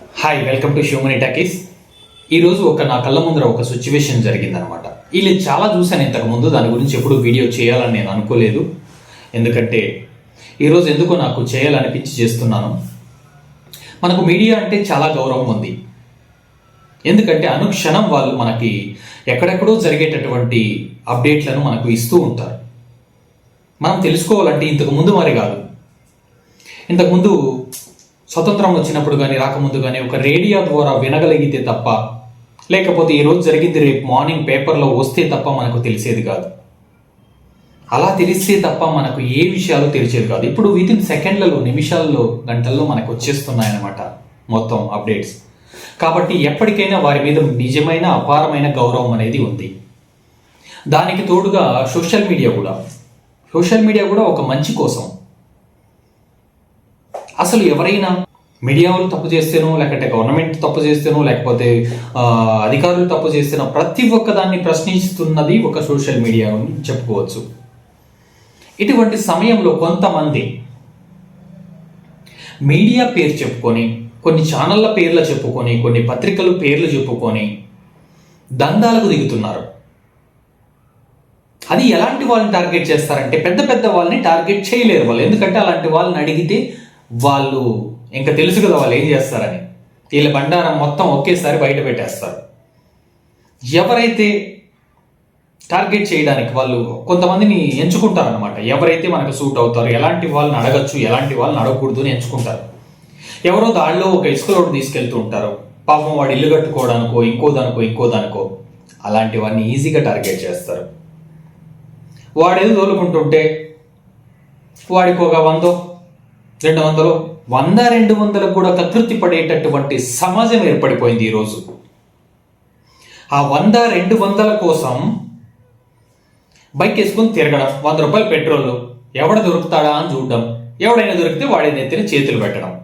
Hi welcome to Human Talkies ఈరోజు ఒక నా కళ్ళ ముందర ఒక సిచ్యువేషన్ జరిగిందనమాట. వీళ్ళు చాలా చూశాను ఇంతకు ముందు దాని గురించి ఎప్పుడు వీడియో చేయాలని నేను అనుకోలేదు. ఎందుకంటే ఈరోజు ఎందుకో నాకు చేయాలనిపించి చేస్తున్నాను. మనకు మీడియా అంటే చాలా గౌరవం ఉంది. ఎందుకంటే అనుక్షణం వాళ్ళు మనకి ఎక్కడెక్కడో జరిగేటటువంటి అప్డేట్లను మనకు ఇస్తూ ఉంటారు. మనం తెలుసుకోవాలంటే ఇంతకు ముందు మరి కాదు. ఇంతకుముందు స్వతంత్రం వచ్చినప్పుడు కానీ రాకముందు కానీ ఒక రేడియో ద్వారా వినగలిగితే తప్ప లేకపోతే ఈరోజు జరిగింది రేపు మార్నింగ్ పేపర్లో వస్తే తప్ప మనకు తెలిసేది కాదు. అలా తెలిస్తే తప్ప మనకు ఏ విషయాలు తెలిసేది కాదు. ఇప్పుడు విత్ ఇన్ సెకండ్లలో నిమిషాల్లో గంటల్లో మనకు వచ్చేస్తున్నాయన్నమాట మొత్తం అప్డేట్స్. కాబట్టి ఎప్పటికైనా వారి మీద నిజమైన అపారమైన గౌరవం అనేది ఉంది. దానికి తోడుగా సోషల్ మీడియా కూడా. సోషల్ మీడియా కూడా ఒక మంచి కోసం. అసలు ఎవరైనా మీడియా వాళ్ళు తప్పు చేస్తేనో లేకపోతే గవర్నమెంట్ తప్పు చేస్తేనో లేకపోతే అధికారులు తప్పు చేస్తేనో ప్రతి ఒక్కదాన్ని ప్రశ్నిస్తున్నది ఒక సోషల్ మీడియా చెప్పుకోవచ్చు. ఇటువంటి సమయంలో కొంతమంది మీడియా పేరు చెప్పుకొని కొన్ని ఛానళ్ళ పేర్లు చెప్పుకొని కొన్ని పత్రికలు పేర్లు చెప్పుకొని దందాలకు దిగుతున్నారు. అది ఎలాంటి వాళ్ళని టార్గెట్ చేస్తారంటే పెద్ద పెద్ద వాళ్ళని టార్గెట్ చేయలేరు వాళ్ళు. ఎందుకంటే అలాంటి వాళ్ళని అడిగితే వాళ్ళు ఇంకా తెలుసు కదా వాళ్ళు ఏం చేస్తారని. వీళ్ళ బండారం మొత్తం ఒకేసారి బయట పెట్టేస్తారు. ఎవరైతే టార్గెట్ చేయడానికి వాళ్ళు కొంతమందిని ఎంచుకుంటారనమాట ఎవరైతే మనకు సూట్ అవుతారో ఎలాంటి వాళ్ళని అడగచ్చు ఎలాంటి వాళ్ళని అడగకూడదు అని ఎంచుకుంటారు. ఎవరో దాడిలో ఒక ఇసుక రోడ్డు తీసుకెళ్తూ ఉంటారు. పాపం వాడు ఇల్లు కట్టుకోవడానికో ఇంకోదానికో ఇంకోదానికో అలాంటి వాడిని అలాంటివన్నీ ఈజీగా టార్గెట్ చేస్తారు. వాడేదో తోలుకుంటుంటే వాడికి ఒక వందో రెండు వందలు వంద రెండు వందలకు కూడా కకృతి పడేటటువంటి సమాజం ఏర్పడిపోయింది ఈరోజు ఆ వంద రెండు వందల కోసం బైక్ వేసుకుని తిరగడం వంద రూపాయలు పెట్రోల్ ఎవడ దొరుకుతాడా అని చూడడం ఎవడైనా దొరికితే వాడి నెత్తిన చేతులు పెట్టడం.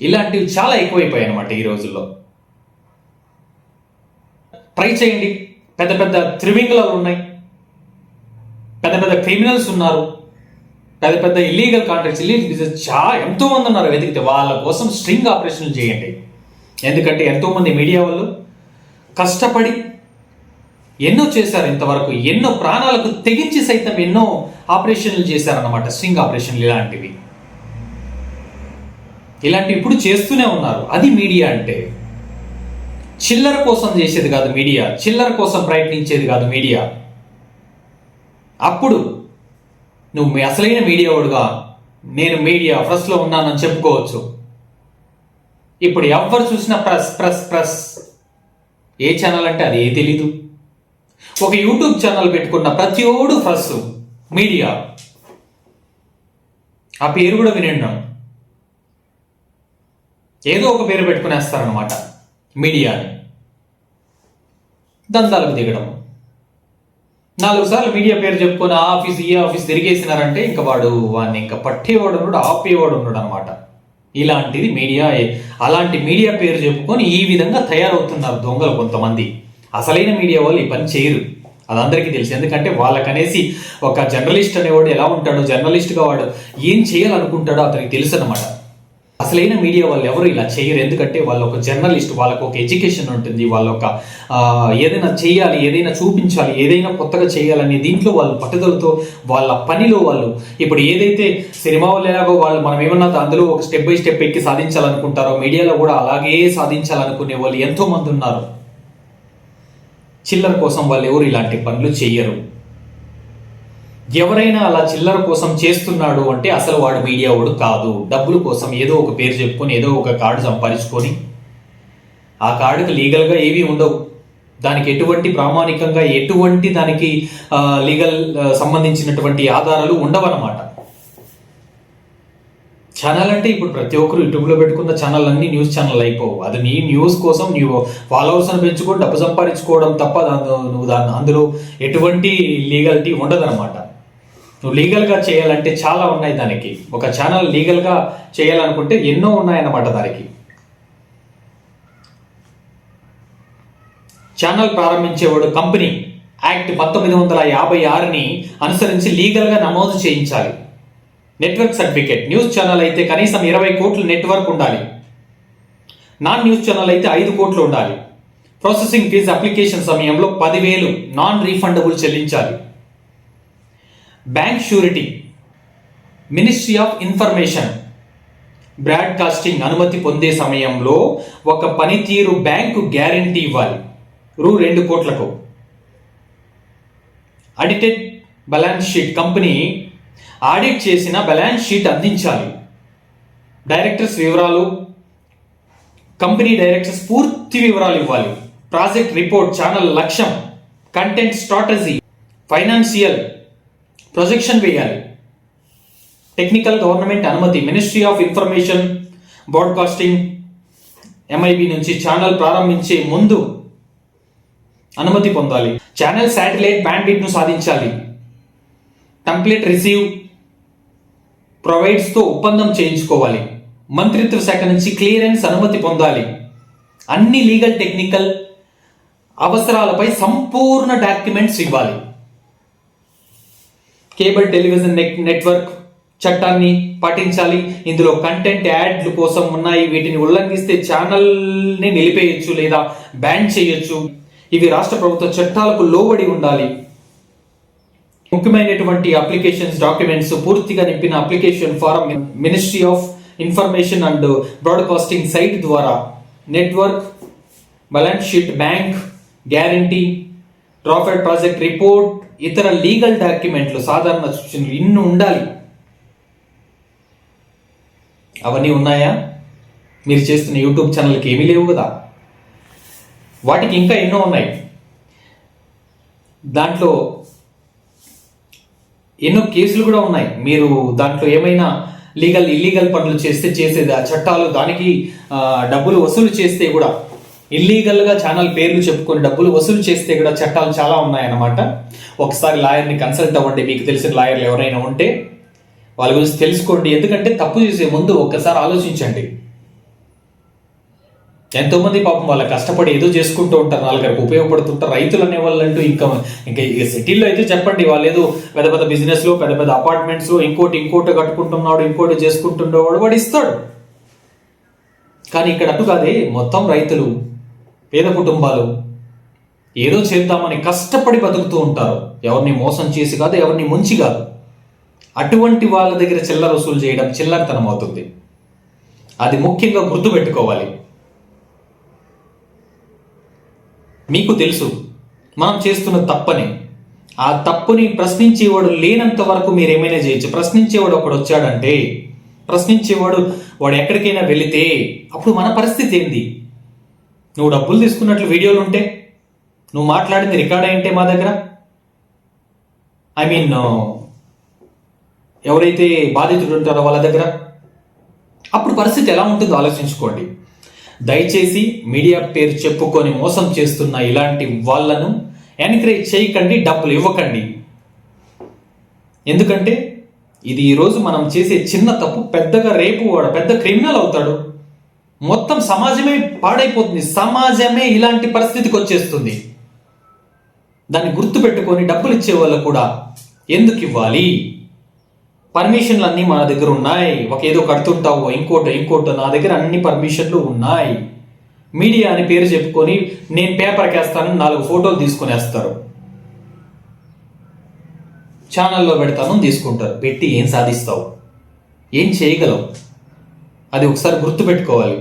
ఇలాంటివి చాలా ఎక్కువైపోయాయి అనమాట ఈ రోజుల్లో. ట్రై చేయండి. పెద్ద పెద్ద త్రివింగులలు ఉన్నాయి పెద్ద పెద్ద క్రిమినల్స్ ఉన్నారు. పెద్ద పెద్ద ఇల్లీగల్ కాంట్రాక్ట్స్ ఇల్లీగల్ బిజినెస్ చాలా ఎంతో మంది ఉన్నారు వెతికితే. వాళ్ళ కోసం స్ట్రింగ్ ఆపరేషన్లు చేయండి. ఎందుకంటే ఎంతో మంది మీడియా వాళ్ళు కష్టపడి ఎన్నో చేశారు ఇంతవరకు. ఎన్నో ప్రాణాలకు తెగించి సైతం ఎన్నో ఆపరేషన్లు చేశారన్నమాట. స్ట్రింగ్ ఆపరేషన్లు ఇలాంటివి. ఇలాంటివి ఇప్పుడు చేస్తూనే ఉన్నారు. అది మీడియా అంటే. చిల్లర కోసం చేసేది కాదు మీడియా చిల్లర కోసం ప్రయత్నించేది కాదు మీడియా అప్పుడు నువ్వు మీ అసలైన మీడియా వాడుగా. నేను మీడియా ప్రెస్లో ఉన్నానని చెప్పుకోవచ్చు. ఇప్పుడు ఎవరు చూసినా ప్రెస్ ప్రెస్ ప్రెస్. ఏ ఛానల్ అంటే అది ఏ తెలీదు. ఒక యూట్యూబ్ ఛానల్ పెట్టుకున్న ప్రతి ఓడు ప్రెస్ మీడియా. ఆ పేరు కూడా వినండి. ఏదో ఒక పేరు పెట్టుకునేస్తారనమాట మీడియాని. దందాలకు దిగడం. నాలుగు సార్లు మీడియా పేరు చెప్పుకొని ఆ ఆఫీస్ ఈ ఆఫీస్ తిరిగేసినారంటే ఇంకా వాడు వాడిని ఇంకా పట్టేవాడు ఉన్నాడు ఆపేవాడు ఉన్నాడు అనమాట ఇలాంటిది మీడియా అలాంటి మీడియా పేరు చెప్పుకొని ఈ విధంగా తయారవుతున్నారు దొంగలు కొంతమంది. అసలైన మీడియా వాళ్ళు ఈ పని చేయరు. అది అందరికీ తెలుసు. ఎందుకంటే వాళ్ళకనేసి ఒక జర్నలిస్ట్ అనేవాడు ఎలా ఉంటాడో? జర్నలిస్ట్గా వాడు ఏం చేయాలనుకుంటాడో అతనికి తెలుసు అనమాట అసలైన మీడియా వాళ్ళు ఎవరు ఇలా చేయరు. ఎందుకంటే వాళ్ళు ఒక జర్నలిస్ట్ వాళ్ళకు ఒక ఎడ్యుకేషన్ ఉంటుంది. వాళ్ళ ఒక ఏదైనా చేయాలి ఏదైనా చూపించాలి ఏదైనా కొత్తగా చేయాలని దీంట్లో వాళ్ళు పట్టుదలతో వాళ్ళ పనిలో వాళ్ళు ఇప్పుడు ఏదైతే సినిమా వాళ్ళు వాళ్ళు మనం ఏమన్నా అందులో ఒక స్టెప్ బై స్టెప్ ఎక్కి సాధించాలనుకుంటారో మీడియాలో కూడా అలాగే సాధించాలనుకునే వాళ్ళు ఎంతో మంది ఉన్నారు. చిల్లర కోసం వాళ్ళు ఎవరు ఇలాంటి పనులు చేయరు. ఎవరైనా అలా చిల్లర కోసం చేస్తున్నాడు అంటే అసలు వాడు మీడియా వాడు కాదు. డబ్బుల కోసం ఏదో ఒక పేరు చెప్పుకొని ఏదో ఒక కార్డు సంపాదించుకొని ఆ కార్డుకి లీగల్గా ఏవి ఉండవు. దానికి ఎటువంటి ప్రామాణికంగా ఎటువంటి దానికి లీగల్ సంబంధించినటువంటి ఆధారాలు ఉండవన్నమాట. ఛానల్ అంటే ఇప్పుడు ప్రతి ఒక్కరు యూట్యూబ్లో పెట్టుకున్న ఛానల్ అన్ని న్యూస్ ఛానల్ అయిపోవు. అది నీ న్యూస్ కోసం నువ్వు ఫాలోవర్స్ని పెంచుకొని డబ్బు సంపాదించుకోవడం తప్ప దాని నువ్వు దాన్ని అందులో ఎటువంటి లీగాలిటీ ఉండదన్నమాట. నువ్వు లీగల్గా చేయాలంటే చాలా ఉన్నాయి దానికి. ఒక ఛానల్ లీగల్గా చేయాలనుకుంటే ఎన్నో ఉన్నాయన్నమాట దానికి. ఛానల్ ప్రారంభించేవాడు కంపెనీ యాక్ట్ పంతొమ్మిది వందల యాభై ఆరుని అనుసరించి లీగల్గా నమోదు చేయించాలి. నెట్వర్క్ సర్టిఫికేట్ న్యూస్ ఛానల్ అయితే కనీసం ఇరవై కోట్ల నెట్వర్క్ ఉండాలి. నాన్ న్యూస్ ఛానల్ అయితే ఐదు కోట్లు ఉండాలి. ప్రాసెసింగ్ ఫీజు అప్లికేషన్ సమయంలో పదివేలు నాన్ రీఫండబుల్ చెల్లించాలి. Bank surety ministry of information broadcasting అనుమతి పొందే సమయంలో ఒక పనితీరు బ్యాంకు గ్యారంటీ ఇవ్వాలి. రూ రెండు కోట్లకు. Audited balance sheet company audit చేసిన బ్యాలెన్స్ షీట్ అందించాలి. డైరెక్టర్స్ వివరాలు. కంపెనీ డైరెక్టర్స్ పూర్తి వివరాలు ఇవ్వాలి. ప్రాజెక్ట్ రిపోర్ట్ ఛానల్ లక్ష్యం కంటెంట్ స్ట్రాటజీ ఫైనాన్షియల్ ప్రొజెక్షన్ వేయాలి. టెక్నికల్ గవర్నమెంట్ అనుమతి ministry of information broadcasting MIB నుంచి ఛానల్ ప్రారంభించే ముందు అనుమతి పొందాలి. ఛానల్ శాటిలైట్ బ్యాండ్విడ్త్ను సాధించాలి. టెంప్లెట్ రిసీవ్ ప్రొవైడ్స్తో ఒప్పందం చేయించుకోవాలి. మంత్రిత్వ శాఖ నుంచి క్లియరెన్స్ అనుమతి పొందాలి. అన్ని లీగల్ టెక్నికల్ అవసరాలపై సంపూర్ణ డాక్యుమెంట్స్ ఇవ్వాలి. కేబుల్ టెలివిజన్ నెట్ నెట్వర్క్ చట్టాన్ని పాటించాలి. ఇందులో కంటెంట్ యాడ్లు కోసం ఉన్నాయి. వీటిని ఉల్లంఘిస్తే ఛానల్ని నిలిపేయచ్చు లేదా బ్యాన్ చేయొచ్చు. ఇవి రాష్ట్ర ప్రభుత్వ చట్టాలకు లోబడి ఉండాలి. ముఖ్యమైనటువంటి అప్లికేషన్స్ డాక్యుమెంట్స్ పూర్తిగా నింపిన application form ministry of information and broadcasting site ద్వారా network balance sheet bank guarantee profit project report ఇతర లీగల్ డాక్యుమెంట్లు సాధారణ సూచనలు ఇన్ని ఉండాలి. అవన్నీ ఉన్నాయా? మీరు చేస్తున్న యూట్యూబ్ ఛానల్కి ఏమీ లేవు కదా. వాటికి ఇంకా ఎన్నో ఉన్నాయి. దాంట్లో ఎన్నో కేసులు కూడా ఉన్నాయి. మీరు దాంట్లో ఏమైనా లీగల్ ఇల్లీగల్ పనులు చేస్తే చేసేది ఆ చట్టాలు దానికి డబ్బులు వసూలు చేస్తే కూడా ఇల్లీగల్గా ఛానల్ పేర్లు చెప్పుకొని డబ్బులు వసూలు చేస్తే కూడా చట్టాలు చాలా ఉన్నాయన్నమాట. ఒకసారి లాయర్ని కన్సల్ట్ అవ్వండి మీకు తెలిసిన లాయర్లు ఎవరైనా ఉంటే వాళ్ళ గురించి తెలుసుకోండి. ఎందుకంటే తప్పు చేసే ముందు ఒక్కసారి ఆలోచించండి. ఎంతో మంది పాపం వాళ్ళ కష్టపడి ఏదో చేసుకుంటూ ఉంటారు నాలుగరికి ఉపయోగపడుతుంటారు. రైతులు అనే వాళ్ళంటూ ఇంకా ఇంకా ఇక సిటీలో అయితే చెప్పండి వాళ్ళు ఏదో పెద్ద పెద్ద బిజినెస్లో పెద్ద పెద్ద అపార్ట్మెంట్స్లో ఇంకోటి ఇంకోటి కట్టుకుంటున్నాడు ఇంకోటి చేసుకుంటున్నవాడు వాడు ఇస్తాడు కానీ ఇక్కడ అటు కాదే మొత్తం రైతులు పేద కుటుంబాలు ఏదో చేద్దామని కష్టపడి బతుకుతూ ఉంటారు. ఎవరిని మోసం చేసి కాదు ఎవరిని ముంచి కాదు. అటువంటి వాళ్ళ దగ్గర చిల్లర వసూలు చేయడం చిల్లరతనం అవుతుంది. అది ముఖ్యంగా గుర్తుపెట్టుకోవాలి. మీకు తెలుసు మనం చేస్తున్న తప్పని ఆ తప్పుని ప్రశ్నించేవాడు లేనంత వరకు మీరు ఏమైనా చేయొచ్చు. ప్రశ్నించేవాడు ఒకడు వచ్చాడంటే ప్రశ్నించేవాడు వాడు ఎక్కడికైనా వెళితే అప్పుడు మన పరిస్థితి ఏంది? నువ్వు డబ్బులు తీసుకున్నట్లు వీడియోలు ఉంటే? నువ్వు మాట్లాడింది రికార్డ్ అయింటే మా దగ్గర? ఐ మీన్ ఎవరైతే బాధితుడు ఉంటారో వాళ్ళ దగ్గర? అప్పుడు పరిస్థితి ఎలా ఉంటుందో ఆలోచించుకోండి. దయచేసి మీడియా పేరు చెప్పుకొని మోసం చేస్తున్న ఇలాంటి వాళ్ళను ఎన్కరేజ్ చేయకండి డబ్బులు ఇవ్వకండి. ఎందుకంటే ఇది ఈరోజు మనం చేసే చిన్న తప్పు పెద్దగా రేపు వాడు పెద్ద క్రిమినల్ అవుతాడు. మొత్తం సమాజమే పాడైపోతుంది. సమాజమే ఇలాంటి పరిస్థితికి వచ్చేస్తుంది. దాన్ని గుర్తుపెట్టుకొని డబ్బులు ఇచ్చే వాళ్ళు కూడా ఎందుకు ఇవ్వాలి? పర్మిషన్లు అన్నీ మన దగ్గర ఉన్నాయి. ఒక ఏదో కడుతుంటావు ఇంకోటి ఇంకోటి నా దగ్గర అన్ని పర్మిషన్లు ఉన్నాయి. మీడియా అని పేరు చెప్పుకొని నేను పేపర్కి వేస్తాను నాలుగు ఫోటోలు తీసుకొని వేస్తారు ఛానల్లో పెడతాను తీసుకుంటారు. పెట్టి ఏం సాధిస్తావు? ఏం చేయగలవు? అది ఒకసారి గుర్తుపెట్టుకోవాలి.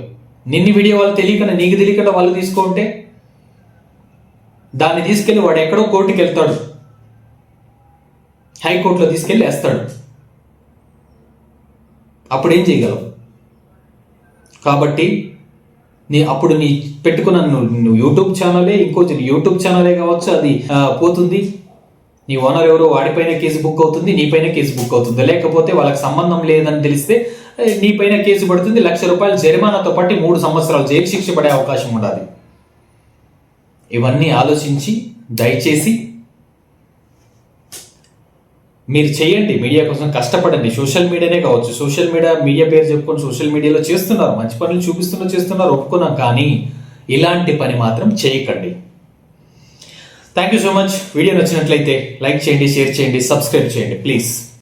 నిన్ని వీడియో వాళ్ళు తెలియకుండా నీకు తెలియకుండా వాళ్ళు తీసుకుంటే దాన్ని తీసుకెళ్ళి వాడు ఎక్కడో కోర్టుకి వెళ్తాడు. హైకోర్టులో తీసుకెళ్ళి వేస్తాడు. అప్పుడు ఏం చేయగలవు? కాబట్టి నీ అప్పుడు నీ పెట్టుకున్న నువ్వు యూట్యూబ్ ఛానలే ఇంకో యూట్యూబ్ ఛానలే కావచ్చు అది పోతుంది. నీ ఓనర్ ఎవరో వాడిపైన కేసు బుక్ అవుతుంది నీపైన కేసు బుక్ అవుతుంది. లేకపోతే వాళ్ళకి సంబంధం లేదని తెలిస్తే నీ పైన కేసు పడుతుంది లక్ష రూపాయలు జరిమానాతో పాటు మూడు సంవత్సరాలు జైలు శిక్ష పడే అవకాశం ఉండాలి. ఇవన్నీ ఆలోచించి దయచేసి మీరు చేయండి. మీడియా కోసం కష్టపడండి. సోషల్ మీడియానే కావచ్చు. సోషల్ మీడియా మీడియా పేరు చెప్పుకొని సోషల్ మీడియాలో చేస్తున్నారు. మంచి పనులు చూపిస్తున్నారు చేస్తున్నారు ఒప్పుకున్నాం కానీ ఇలాంటి పని మాత్రం చేయకండి. Thank you so much video నచ్చినట్లయితే లైక్ చేయండి షేర్ చేయండి సబ్స్క్రైబ్ చేయండి ప్లీజ్.